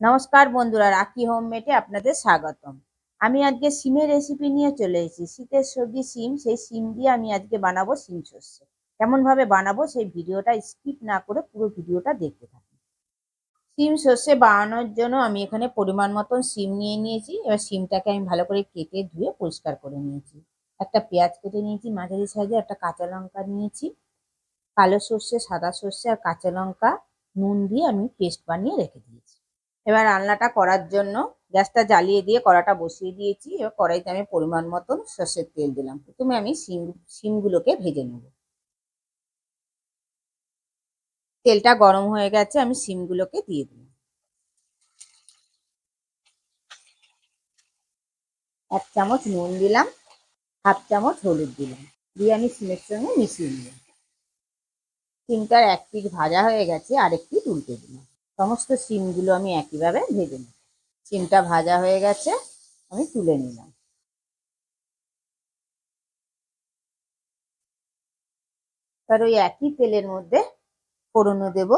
নমস্কার বন্ধুরা, রাখি হোম মেটে আপনাদের স্বাগতম। আমি আজকে সিমের রেসিপি নিয়ে চলে এসেছি। শীতের সবজি সিম, সেই সিম দিয়ে আমি আজকে বানাবো সিম সর্ষে। কেমন ভাবে বানাবো সেই ভিডিওটা স্কিপ না করে পুরো ভিডিওটা দেখতে থাকুন। সিম সর্ষে বানানোর জন্য আমি এখানে পরিমাণ মতন সিম নিয়ে নিয়েছি। এবার সিমটাকে আমি ভালো করে কেটে ধুয়ে পরিষ্কার করে নিয়েছি। একটা পেঁয়াজ কেটে নিয়েছি, মাঝারি সাইজে একটা কাঁচা লঙ্কা নিয়েছি। কালো সর্ষে, সাদা সর্ষে আর কাঁচা লঙ্কা, নুন দিয়ে আমি পেস্ট বানিয়ে রেখে দিয়েছি। এবার রান্নাটা করার জন্য গ্যাসটা জ্বালিয়ে দিয়ে কড়াটা বসিয়ে দিয়েছি। এবার কড়াইতে আমি পরিমাণ মতন সর্ষের তেল দিলাম। প্রথমে আমি শিম, শিমগুলোকে ভেজে নেব। তেলটা গরম হয়ে গেছে, আমি শিমগুলোকে দিয়ে দিলাম। এক চামচ নুন দিলাম, হাফ চামচ হলুদ দিলাম, দিয়ে আমি শিমের সঙ্গে মিশিয়ে নিলাম। শিমটার এক পিঠ ভাজা হয়ে গেছে আরেক পিঠ উল্টে দিলাম। সমস্ত সিমগুলো আমি একইভাবে ভেজে নেব সিমটা ভাজা হয়ে গেছে, আমি তুলে নিলাম। এবার ওই একই তেলের মধ্যে ফোড়নো দেব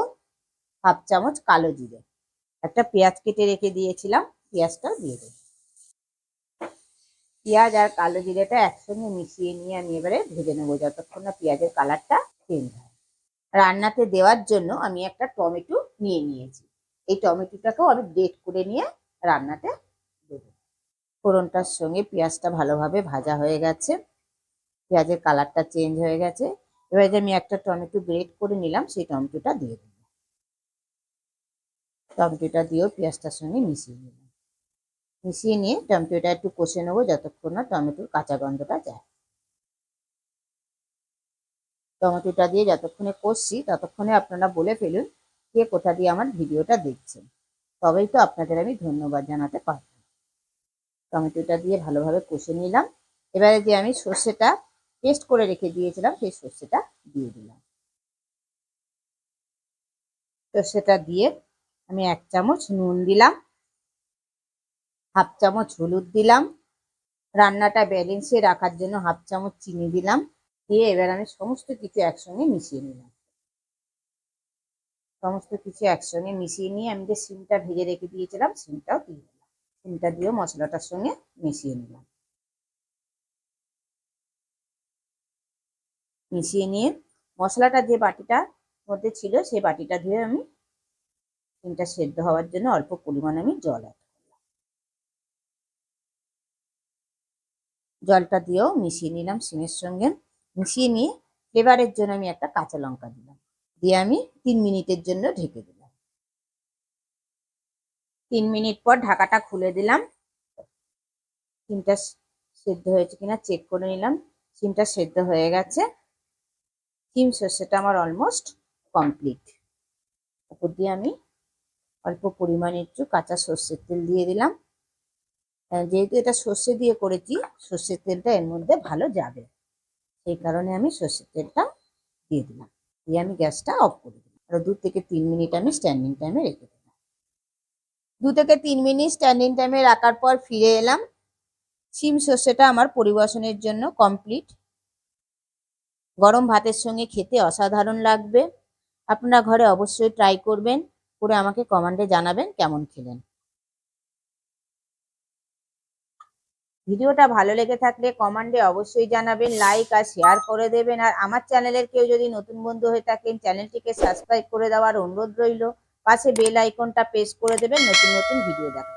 হাফ চামচ কালো জিরে। একটা পেঁয়াজ কেটে রেখে দিয়েছিলাম, পেঁয়াজটাও দিয়ে দেব। পেঁয়াজ আর কালো জিরেটা একসঙ্গে মিশিয়ে নিয়ে আমি এবারে ভেজে নেব, যতক্ষণ না পেঁয়াজের কালারটা চেঞ্জ হয়। রান্নাতে দেওয়ার জন্য আমি একটা টমেটো নিয়ে নিয়েছি। এই টমেটোটাকেও আমি গ্রেট করে নিয়ে রান্নাতে দেব। ফোড়নটার সঙ্গে পেঁয়াজটা ভালোভাবে ভাজা হয়ে গেছে। পেঁয়াজের কালারটা চেঞ্জ হয়ে গেছে। এবার যে আমি একটা টমেটো গ্রেট করে নিলাম, সেই টমেটোটা দিয়ে দেব। টমেটোটা দিয়েও পেঁয়াজটার সঙ্গে মিশিয়ে নিলাম। মিশিয়ে নিয়ে টমেটোটা একটু কষে নেব যতক্ষণ না টমেটোর কাঁচা গন্ধটা যায়। টমেটোটা দিয়ে যতক্ষণে কষছি, ততক্ষণে আপনারা বলে ফেলুন কে কোথা দিয়ে আমার ভিডিওটা দেখছেন। তবেই তো আপনাদের আমি ধন্যবাদ জানাতে পারব। টমেটোটা দিয়ে ভালোভাবে কষে নিলাম। এবারে যে আমি সর্ষেটা পেস্ট করে রেখে দিয়েছিলাম, সেই সর্ষেটা দিয়ে দিলাম। সর্ষেটা দিয়ে আমি এক চামচ নুন দিলাম, হাফ চামচ হলুদ দিলাম, রান্নাটা ব্যালেন্সে রাখার জন্য হাফ চামচ চিনি দিলাম, দিয়ে এবার আমি সমস্ত কিছু একসঙ্গে মিশিয়ে নিলাম। সমস্ত কিছু একসঙ্গে মিশিয়ে নিয়ে আমি যে সিমটা ভেজে রেখে দিয়েছিলাম, সিমটাও দিয়ে দিলাম। সিমটা দিয়েও মশলাটার সঙ্গে মিশিয়ে নিলাম। মিশিয়ে নিয়ে মশলাটা যে বাটিটার মধ্যে ছিল সেই বাটিটা ধুয়ে আমি সিমটা সেদ্ধ হওয়ার জন্য অল্প পরিমাণে আমি জল অ্যাড করলাম। জলটা দিয়েও মিশিয়ে নিলাম, সিমের সঙ্গে। মিশিয়ে নিয়ে ফ্লেভারের জন্য আমি একটা কাঁচা লঙ্কা দিলাম। দিয়ে আমি তিন মিনিটের জন্য ঢেকে দিলাম। তিন মিনিট পর ঢাকাটা খুলে দিলাম। সিমটা সেদ্ধ হয়েছে কিনা চেক করে নিলাম। সিমটা সেদ্ধ হয়ে গেছে। সিম সর্ষেটা আমার অলমোস্ট কমপ্লিট উপর দিয়ে আমি অল্প পরিমাণে একটু কাঁচা সর্ষের তেল দিয়ে দিলাম। যেহেতু এটা সর্ষে দিয়ে করেছি, সর্ষের তেলটা এর মধ্যে ভালো যাবে। সেই কারণে আমি সর্ষের তেলটা দিয়ে দিলাম। দিয়ে আমি গ্যাসটা অফ করে দিলাম। আর দু থেকে তিন মিনিট আমি স্ট্যান্ডিং টাইমে রেখে দিলাম। দু থেকে তিন মিনিট স্ট্যান্ডিং টাইমে রাখার পর ফিরে এলাম। সিম সর্ষেটা আমার পরিবেশনের জন্য কমপ্লিট গরম ভাতের সঙ্গে খেতে অসাধারণ লাগবে। আপনারা ঘরে অবশ্যই ট্রাই করবেন। করে আমাকে কমেন্টে জানাবেন কেমন খেলেন। ভিডিওটা ভালো লেগে থাকলে কমেন্টে অবশ্যই জানাবেন লাইক আর শেয়ার করে দেবেন। আর আমার চ্যানেলের কেউ যদি নতুন বন্ধু হয়ে থাকেন, চ্যানেলটিকে সাবস্ক্রাইব করে দেওয়ার অনুরোধ রইল। পাশে বেল আইকনটা প্রেস করে দেবেন, নতুন নতুন ভিডিও দেখা